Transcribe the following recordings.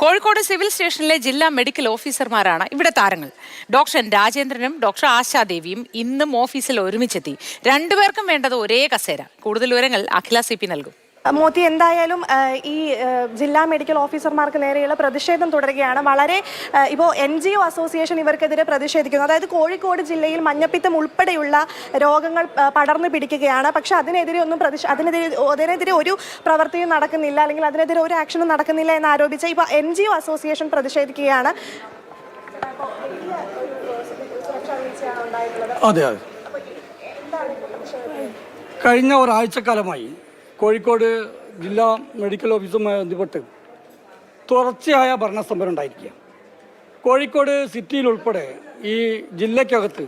Kozhikode civil സ്റ്റേഷനിലെ ജില്ലാ medical ഓഫീസർമാരാണ് ഇവിടെ താരങ്ങൾ. ഡോക്ടർ രാജേന്ദ്രനും ഡോക്ടർ ആശാദേവിയും ഇന്നും ഓഫീസിൽ ഒരുമിച്ചെത്തി. രണ്ടുപേർക്കും വേണ്ടത് ഒരേ കസേര. കൂടുതൽ വിവരങ്ങൾ അഖില സി പി നൽകും. മോത്തി എന്തായാലും ഈ ജില്ലാ മെഡിക്കൽ ഓഫീസർമാർക്ക് നേരെയുള്ള പ്രതിഷേധം തുടരുകയാണ്. വളരെ ഇപ്പോൾ എൻ ജി ഒ അസോസിയേഷൻ ഇവർക്കെതിരെ പ്രതിഷേധിക്കുന്നു. അതായത് കോഴിക്കോട് ജില്ലയിൽ മഞ്ഞപ്പിത്തം ഉൾപ്പെടെയുള്ള രോഗങ്ങൾ പടർന്നു പിടിക്കുകയാണ്. പക്ഷെ അതിനെതിരെ ഒന്നും പ്രതിഷ അതിനെതിരെ അതിനെതിരെ ഒരു പ്രവൃത്തിയും നടക്കുന്നില്ല അല്ലെങ്കിൽ അതിനെതിരെ ഒരു ആക്ഷനും നടക്കുന്നില്ല എന്ന് ആരോപിച്ച് ഇപ്പോൾ എൻ ജി ഒ അസോസിയേഷൻ പ്രതിഷേധിക്കുകയാണ്. അതെ അതെ. കഴിഞ്ഞ ഒരാഴ്ചക്കാലമായി കോഴിക്കോട് ജില്ലാ മെഡിക്കൽ ഓഫീസുമായി ബന്ധപ്പെട്ട് തുടർച്ചയായ ഭരണസമരം ഉണ്ടായിരിക്കുക. കോഴിക്കോട് സിറ്റിയിൽ ഉൾപ്പെടെ ഈ ജില്ലയ്ക്കകത്ത്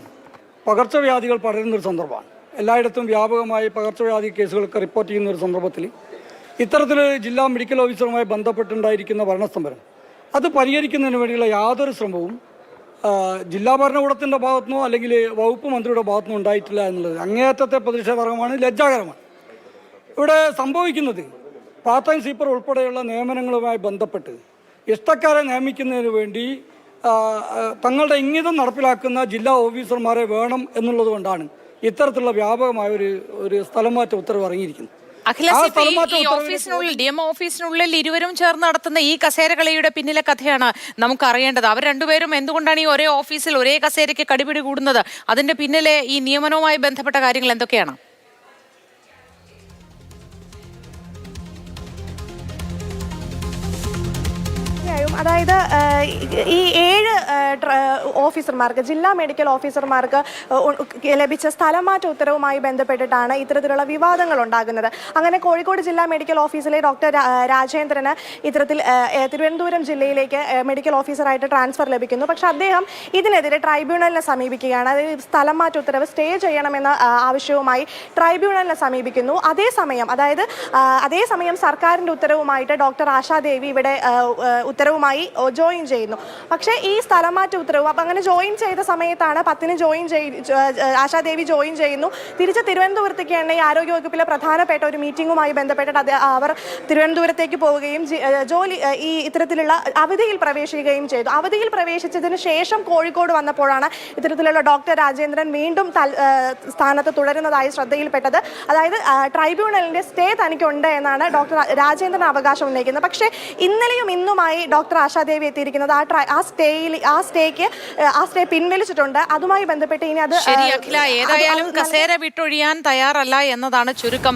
പകർച്ചവ്യാധികൾ പടരുന്നൊരു സന്ദർഭമാണ്. എല്ലായിടത്തും വ്യാപകമായി പകർച്ചവ്യാധി കേസുകളൊക്കെ റിപ്പോർട്ട് ചെയ്യുന്ന ഒരു സന്ദർഭത്തിൽ ഇത്തരത്തിൽ ജില്ലാ മെഡിക്കൽ ഓഫീസറുമായി ബന്ധപ്പെട്ടുണ്ടായിരിക്കുന്ന ഭരണസമരം അത് പരിഹരിക്കുന്നതിന് വേണ്ടിയുള്ള യാതൊരു ശ്രമവും ജില്ലാ ഭരണകൂടത്തിന്റെ ഭാഗത്തുനിന്നോ അല്ലെങ്കിൽ വകുപ്പ് മന്ത്രിയുടെ ഭാഗത്തുനിന്നോ ഉണ്ടായിട്ടില്ല എന്നുള്ളത് അങ്ങേയറ്റത്തെ പ്രതിഷേധാർഹമാണ് ലജ്ജാകരമാണ്. ഇവിടെ സംഭവിക്കുന്നത് പാർട്ട് ടൈം സീപ്പർ ഉൾപ്പെടെയുള്ള നിയമനങ്ങളുമായി ബന്ധപ്പെട്ട് ഇഷ്ടക്കാരെ നിയമിക്കുന്നതിന് വേണ്ടി തങ്ങളുടെ ഇംഗിതം നടപ്പിലാക്കുന്ന ജില്ലാ ഓഫീസർമാരെ വേണം എന്നുള്ളത് കൊണ്ടാണ് ഇത്തരത്തിലുള്ള വ്യാപകമായ ഒരു ഒരു സ്ഥലമാറ്റ ഉത്തരവ് ഇറങ്ങിയിരിക്കുന്നത്. ഓഫീസിനുള്ളിൽ ഡി എം ഓഫീസിനുള്ളിൽ ഇരുവരും ചേർന്ന് നടത്തുന്ന ഈ കസേരകളിയുടെ പിന്നിലെ കഥയാണ് നമുക്ക് അറിയേണ്ടത് അവർ രണ്ടുപേരും എന്തുകൊണ്ടാണ് ഈ ഒരേ ഓഫീസിൽ ഒരേ കസേരയ്ക്ക് കടിപിടി കൂടുന്നത്? അതിന്റെ പിന്നിലെ ഈ നിയമനവുമായി ബന്ധപ്പെട്ട കാര്യങ്ങൾ എന്തൊക്കെയാണ്? അതായത് ഈ ഏഴ് ഓഫീസർമാർക്ക് ജില്ലാ മെഡിക്കൽ ഓഫീസർമാർക്ക് ലഭിച്ച സ്ഥലമാറ്റ ഉത്തരവുമായി ബന്ധപ്പെട്ടിട്ടാണ് ഇത്തരത്തിലുള്ള വിവാദങ്ങൾ ഉണ്ടാകുന്നത്. അങ്ങനെ കോഴിക്കോട് ജില്ലാ മെഡിക്കൽ ഓഫീസിലെ ഡോക്ടർ രാജേന്ദ്രന് ഇത്തരത്തിൽ തിരുവനന്തപുരം ജില്ലയിലേക്ക് മെഡിക്കൽ ഓഫീസറായിട്ട് ട്രാൻസ്ഫർ ലഭിക്കുന്നു. പക്ഷെ അദ്ദേഹം ഇതിനെതിരെ ട്രൈബ്യൂണലിനെ സമീപിക്കുകയാണ്. അതായത് സ്ഥലം മാറ്റ ഉത്തരവ് സ്റ്റേ ചെയ്യണമെന്ന ആവശ്യവുമായി ട്രൈബ്യൂണലിനെ സമീപിക്കുന്നു. അതേസമയം അതായത് അതേസമയം സർക്കാരിന്റെ ഉത്തരവുമായിട്ട് ഡോക്ടർ ആശാദേവി ഇവിടെ ഉത്തരവുമായി ഓ, ജോയിൻ ചെയ്യുന്നു. പക്ഷേ ഈ സ്ഥലമാറ്റ ഉത്തരവ് അപ്പം അങ്ങനെ ജോയിൻ ചെയ്ത സമയത്താണ് പത്തിന് ജോയിൻ ചെയ് ആശാദേവി ജോയിൻ ചെയ്യുന്നു. തിരിച്ച് തിരുവനന്തപുരത്തേക്കാണ് ഈ ആരോഗ്യവകുപ്പിലെ പ്രധാനപ്പെട്ട ഒരു മീറ്റിങ്ങുമായി ബന്ധപ്പെട്ടിട്ട് അവർ തിരുവനന്തപുരത്തേക്ക് പോവുകയും ജോലി ഈ ഇത്തരത്തിലുള്ള അവധിയിൽ പ്രവേശിക്കുകയും ചെയ്തു. അവധിയിൽ പ്രവേശിച്ചതിന് ശേഷം കോഴിക്കോട് വന്നപ്പോഴാണ് ഇത്തരത്തിലുള്ള ഡോക്ടർ രാജേന്ദ്രൻ വീണ്ടും സ്ഥാനത്ത് തുടരുന്നതായി ശ്രദ്ധയിൽപ്പെട്ടത്. അതായത് ട്രൈബ്യൂണലിന്റെ സ്റ്റേ തനിക്കുണ്ട് എന്നാണ് ഡോക്ടർ രാജേന്ദ്രൻ അവകാശം ഉന്നയിക്കുന്നത്. പക്ഷേ ഇന്നലെയും ഇന്നുമായി ഡോക്ടർ ആശാദേവി എത്തിയിരിക്കുന്നത്. ആ ട്രൈ ആ സ്റ്റേയിൽ ആ സ്റ്റേക്ക് ആ സ്റ്റേ പിൻവലിച്ചിട്ടുണ്ട്. അതുമായി ബന്ധപ്പെട്ട് ഇനി അത് ശരി അഖില ഏതായാലും കസേര വിട്ടൊഴിയാൻ തയ്യാറല്ല എന്നതാണ് ചുരുക്കം